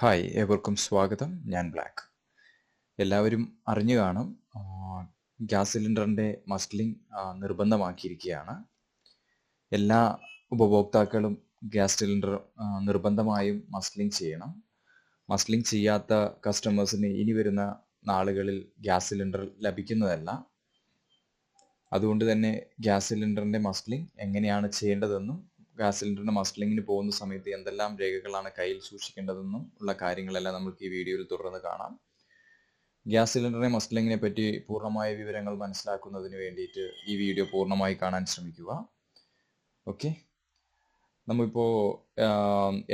Hi ഏവർക്കും സ്വാഗതം. ഞാൻ ബ്ലാക്ക്. എല്ലാവരും അറിഞ്ഞു കാണും ഗ്യാസ് സിലിണ്ടറിന്റെ മസ്ലിംഗ് നിർബന്ധമാക്കിയിരിക്കുകയാണ്. എല്ലാ ഉപഭോക്താക്കളും ഗ്യാസ് സിലിണ്ടർ നിർബന്ധമായും മസ്ലിംഗ് ചെയ്യണം. മസ്ലിംഗ് ചെയ്യാത്ത കസ്റ്റമേഴ്സിന് ഇനി വരുന്ന നാളുകളിൽ ഗ്യാസ് സിലിണ്ടർ ലഭിക്കുന്നതല്ല. അതുകൊണ്ട് തന്നെ ഗ്യാസ് സിലിണ്ടറിന്റെ മസ്ലിംഗ് എങ്ങനെയാണ് ചെയ്യേണ്ടതെന്നും ഗ്യാസ് സിലിണ്ടറിന്റെ മസ്റ്റലിങ്ങിന് പോകുന്ന സമയത്ത് എന്തെല്ലാം രേഖകളാണ് കയ്യിൽ സൂക്ഷിക്കേണ്ടതെന്നും ഉള്ള കാര്യങ്ങളെല്ലാം നമുക്ക് ഈ വീഡിയോയിൽ തുടർന്ന് കാണാം. ഗ്യാസ് സിലിണ്ടറിനെ മസ്റ്റലിങ്ങിനെ പറ്റി പൂർണമായ വിവരങ്ങൾ മനസ്സിലാക്കുന്നതിന് വേണ്ടിയിട്ട് ഈ വീഡിയോ പൂർണമായി കാണാൻ ശ്രമിക്കുക. ഓക്കെ നമ്മളിപ്പോൾ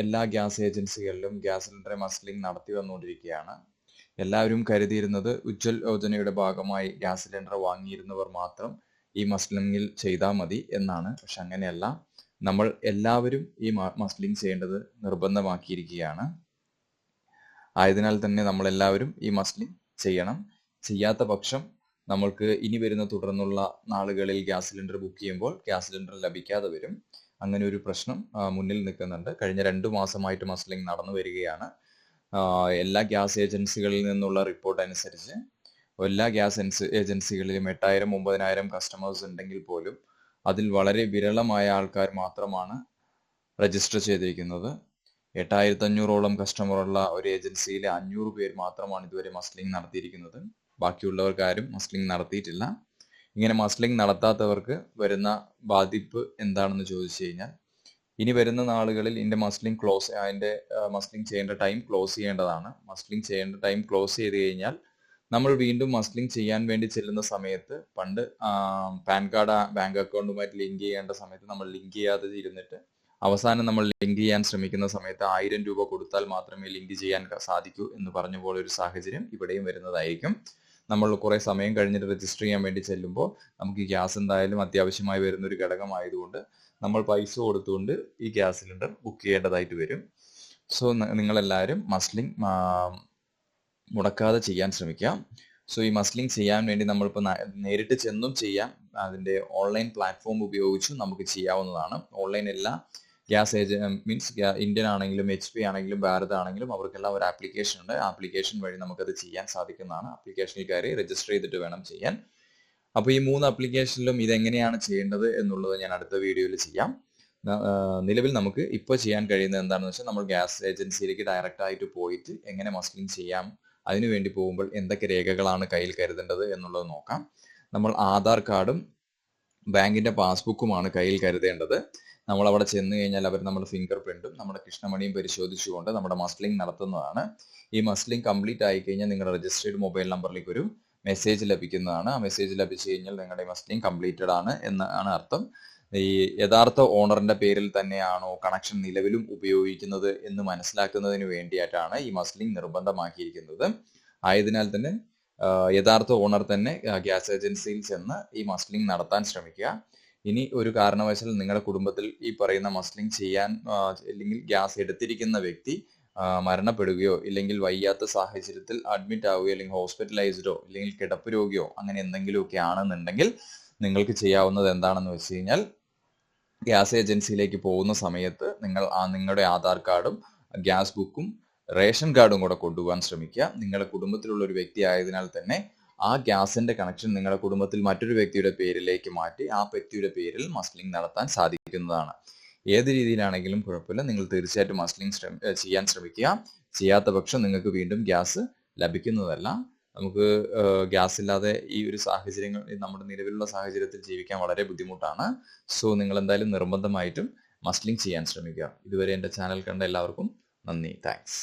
എല്ലാ ഗ്യാസ് ഏജൻസികളിലും ഗ്യാസ് സിലിണ്ടറെ മസ്റ്റലിംഗ് നടത്തി വന്നുകൊണ്ടിരിക്കുകയാണ്. എല്ലാവരും കരുതിയിരുന്നത് ഉജ്ജ്വൽ യോജനയുടെ ഭാഗമായി ഗ്യാസ് സിലിണ്ടർ വാങ്ങിയിരുന്നവർ മാത്രം ഈ മസ്റ്റലിംഗിൽ ചെയ്താൽ മതി എന്നാണ്. പക്ഷെ അങ്ങനെയല്ല. നമ്മൾ എല്ലാവരും ഈ മസ്ലിംഗ് ചെയ്യേണ്ടത് നിർബന്ധമാക്കിയിരിക്കുകയാണ്. ആയതിനാൽ തന്നെ നമ്മൾ എല്ലാവരും ഈ മസ്ലിംഗ് ചെയ്യണം. ചെയ്യാത്ത പക്ഷം നമ്മൾക്ക് ഇനി വരുന്ന തുടർന്നുള്ള നാളുകളിൽ ഗ്യാസ് സിലിണ്ടർ ബുക്ക് ചെയ്യുമ്പോൾ ഗ്യാസ് സിലിണ്ടർ ലഭിക്കാതെ വരും. അങ്ങനെ ഒരു പ്രശ്നം മുന്നിൽ നിൽക്കുന്നുണ്ട്. കഴിഞ്ഞ രണ്ടു മാസമായിട്ട് മസ്ലിംഗ് നടന്നു വരികയാണ്. എല്ലാ ഗ്യാസ് ഏജൻസികളിൽ നിന്നുള്ള റിപ്പോർട്ട് അനുസരിച്ച് എല്ലാ ഗ്യാസ് ഏജൻസികളിലും എട്ടായിരം ഒമ്പതിനായിരം കസ്റ്റമേഴ്സ് ഉണ്ടെങ്കിൽ പോലും അതിൽ വളരെ വിരളമായ ആൾക്കാർ മാത്രമാണ് രജിസ്റ്റർ ചെയ്തിരിക്കുന്നത്. എട്ടായിരത്തി അഞ്ഞൂറോളം കസ്റ്റമറുള്ള ഒരു ഏജൻസിയിലെ അഞ്ഞൂറ് പേർ മാത്രമാണ് ഇതുവരെ മസ്ലിംഗ് നടത്തിയിരിക്കുന്നത്. ബാക്കിയുള്ളവർക്ക് ആരും മസ്ലിംഗ് നടത്തിയിട്ടില്ല. ഇങ്ങനെ മസ്ലിംഗ് നടത്താത്തവർക്ക് വരുന്ന ബാധിപ്പ് എന്താണെന്ന് ചോദിച്ചു കഴിഞ്ഞാൽ ഇനി വരുന്ന നാളുകളിൽ ഇതിന്റെ മസ്ലിംഗ് ക്ലോസ് അതിന്റെ മസ്ലിംഗ് ചെയ്യേണ്ട ടൈം ക്ലോസ് ചെയ്യേണ്ടതാണ്. മസ്ലിംഗ് ചെയ്യേണ്ട ടൈം ക്ലോസ് ചെയ്ത് കഴിഞ്ഞാൽ നമ്മൾ വീണ്ടും മസ്ലിംഗ് ചെയ്യാൻ വേണ്ടി ചെല്ലുന്ന സമയത്ത് പണ്ട് പാൻ കാർഡ് ബാങ്ക് അക്കൗണ്ടുമായിട്ട് ലിങ്ക് ചെയ്യേണ്ട സമയത്ത് നമ്മൾ ലിങ്ക് ചെയ്യാതെ ഇരുന്നിട്ട് അവസാനം നമ്മൾ ലിങ്ക് ചെയ്യാൻ ശ്രമിക്കുന്ന സമയത്ത് ആയിരം രൂപ കൊടുത്താൽ മാത്രമേ ലിങ്ക് ചെയ്യാൻ സാധിക്കൂ എന്ന് പറഞ്ഞ പോലെ ഒരു സാഹചര്യം ഇവിടെയും വരുന്നതായിരിക്കും. നമ്മൾ കുറെ സമയം കഴിഞ്ഞിട്ട് രജിസ്റ്റർ ചെയ്യാൻ വേണ്ടി ചെല്ലുമ്പോൾ നമുക്ക് ഗ്യാസ് എന്തായാലും അത്യാവശ്യമായി വരുന്ന ഒരു ഘടകമായതുകൊണ്ട് നമ്മൾ പൈസ കൊടുത്തുകൊണ്ട് ഈ ഗ്യാസ് സിലിണ്ടർ ബുക്ക് ചെയ്യേണ്ടതായിട്ട് വരും. സോ നിങ്ങളെല്ലാവരും മസ്ലിംഗ് മുടക്കാതെ ചെയ്യാൻ ശ്രമിക്കാം. സോ ഈ മസ്ലിംഗ് ചെയ്യാൻ വേണ്ടി നമ്മളിപ്പോൾ നേരിട്ട് ചെന്നും ചെയ്യാം. അതിന്റെ ഓൺലൈൻ പ്ലാറ്റ്ഫോം ഉപയോഗിച്ചും നമുക്ക് ചെയ്യാവുന്നതാണ്. ഓൺലൈൻ എല്ലാ ഗ്യാസ് ഏജ മീൻസ് ഇന്ത്യൻ ആണെങ്കിലും എച്ച് പി ആണെങ്കിലും ഭാരത് ആണെങ്കിലും അവർക്കെല്ലാം ഒരു ആപ്ലിക്കേഷൻ ഉണ്ട്. ആപ്ലിക്കേഷൻ വഴി നമുക്കത് ചെയ്യാൻ സാധിക്കുന്നതാണ്. ആപ്ലിക്കേഷനിൽ കയറി രജിസ്റ്റർ ചെയ്തിട്ട് വേണം ചെയ്യാൻ. അപ്പോൾ ഈ മൂന്ന് ആപ്ലിക്കേഷനിലും ഇതെങ്ങനെയാണ് ചെയ്യേണ്ടത് എന്നുള്ളത് ഞാൻ അടുത്ത വീഡിയോയിൽ ചെയ്യാം. നിലവിൽ നമുക്ക് ഇപ്പോൾ ചെയ്യാൻ കഴിയുന്നത് എന്താണെന്ന് വെച്ചാൽ നമ്മൾ ഗ്യാസ് ഏജൻസിയിലേക്ക് ഡയറക്റ്റ് ആയിട്ട് പോയിട്ട് എങ്ങനെ മസ്ലിംഗ് ചെയ്യാം അതിനു വേണ്ടി പോകുമ്പോൾ എന്തൊക്കെ രേഖകളാണ് കയ്യിൽ കരുതേണ്ടത് എന്നുള്ളത് നോക്കാം. നമ്മൾ ആധാർ കാർഡും ബാങ്കിന്റെ പാസ്ബുക്കുമാണ് കയ്യിൽ കരുതേണ്ടത്. നമ്മൾ അവിടെ ചെന്ന് കഴിഞ്ഞാൽ അവർ നമ്മുടെ ഫിംഗർ പ്രിന്റും നമ്മുടെ കൃഷ്ണമണിയും പരിശോധിച്ചുകൊണ്ട് നമ്മുടെ മസ്ലിംഗ് നടത്തുന്നതാണ്. ഈ മസ്ലിംഗ് കംപ്ലീറ്റ് ആയി കഴിഞ്ഞാൽ നിങ്ങളുടെ രജിസ്റ്റേർഡ് മൊബൈൽ നമ്പറിലേക്ക് ഒരു മെസ്സേജ് ലഭിക്കുന്നതാണ്. ആ മെസ്സേജ് ലഭിച്ചു കഴിഞ്ഞാൽ നിങ്ങളുടെ മസ്ലിംഗ് കംപ്ലീറ്റഡ് ആണ് എന്നാണ് അർത്ഥം. ഈ യഥാർത്ഥ ഓണറിന്റെ പേരിൽ തന്നെയാണോ കണക്ഷൻ നിലവിലും ഉപയോഗിക്കുന്നത് എന്ന് മനസ്സിലാക്കുന്നതിന് വേണ്ടിയിട്ടാണ് ഈ മസ്ലിംഗ് നിർബന്ധമാക്കിയിരിക്കുന്നത്. ആയതിനാൽ തന്നെ യഥാർത്ഥ ഓണർ തന്നെ ഗ്യാസ് ഏജൻസിയിൽ ചെന്ന് ഈ മസ്ലിംഗ് നടത്താൻ ശ്രമിക്കുക. ഇനി ഒരു കാരണവശാൽ നിങ്ങളുടെ കുടുംബത്തിൽ ഈ പറയുന്ന മസ്ലിംഗ് ചെയ്യാൻ അല്ലെങ്കിൽ ഗ്യാസ് എടുത്തിരിക്കുന്ന വ്യക്തി മരണപ്പെടുകയോ ഇല്ലെങ്കിൽ വയ്യാത്ത സാഹചര്യത്തിൽ അഡ്മിറ്റ് ആവുകയോ അല്ലെങ്കിൽ ഹോസ്പിറ്റലൈസ്ഡോ അല്ലെങ്കിൽ കിടപ്പ് രോഗിയോ അങ്ങനെ എന്തെങ്കിലുമൊക്കെ ആണെന്നുണ്ടെങ്കിൽ നിങ്ങൾക്ക് ചെയ്യാവുന്നത് എന്താണെന്ന് വെച്ച് കഴിഞ്ഞാൽ ഗ്യാസ് ഏജൻസിയിലേക്ക് പോകുന്ന സമയത്ത് നിങ്ങൾ ആ നിങ്ങളുടെ ആധാർ കാർഡും ഗ്യാസ് ബുക്കും റേഷൻ കാർഡും കൂടെ കൊണ്ടുപോകാൻ ശ്രമിക്കുക. നിങ്ങളുടെ കുടുംബത്തിലുള്ള ഒരു വ്യക്തി ആയതിനാൽ തന്നെ ആ ഗ്യാസിന്റെ കണക്ഷൻ നിങ്ങളുടെ കുടുംബത്തിൽ മറ്റൊരു വ്യക്തിയുടെ പേരിലേക്ക് മാറ്റി ആ വ്യക്തിയുടെ പേരിൽ മസ്ലിംഗ് നടത്താൻ സാധിക്കുന്നതാണ്. ഏത് രീതിയിലാണെങ്കിലും കുഴപ്പമില്ല. നിങ്ങൾ തീർച്ചയായിട്ടും മസ്ലിംഗ് ചെയ്യാൻ ശ്രമിക്കുക. ചെയ്യാത്ത പക്ഷം നിങ്ങൾക്ക് വീണ്ടും ഗ്യാസ് ലഭിക്കുന്നതല്ല. നമുക്ക് ഗ്യാസ് ഇല്ലാതെ ഈ ഒരു സാഹചര്യങ്ങൾ നമ്മുടെ നിലവിലുള്ള സാഹചര്യത്തിൽ ജീവിക്കാൻ വളരെ ബുദ്ധിമുട്ടാണ്. സോ നിങ്ങൾ എന്തായാലും നിർബന്ധമായിട്ടും മസ്ലിംഗ് ചെയ്യാൻ ശ്രമിക്കുക. ഇതുവരെ എന്റെ ചാനൽ കണ്ട എല്ലാവർക്കും നന്ദി. താങ്ക്സ്.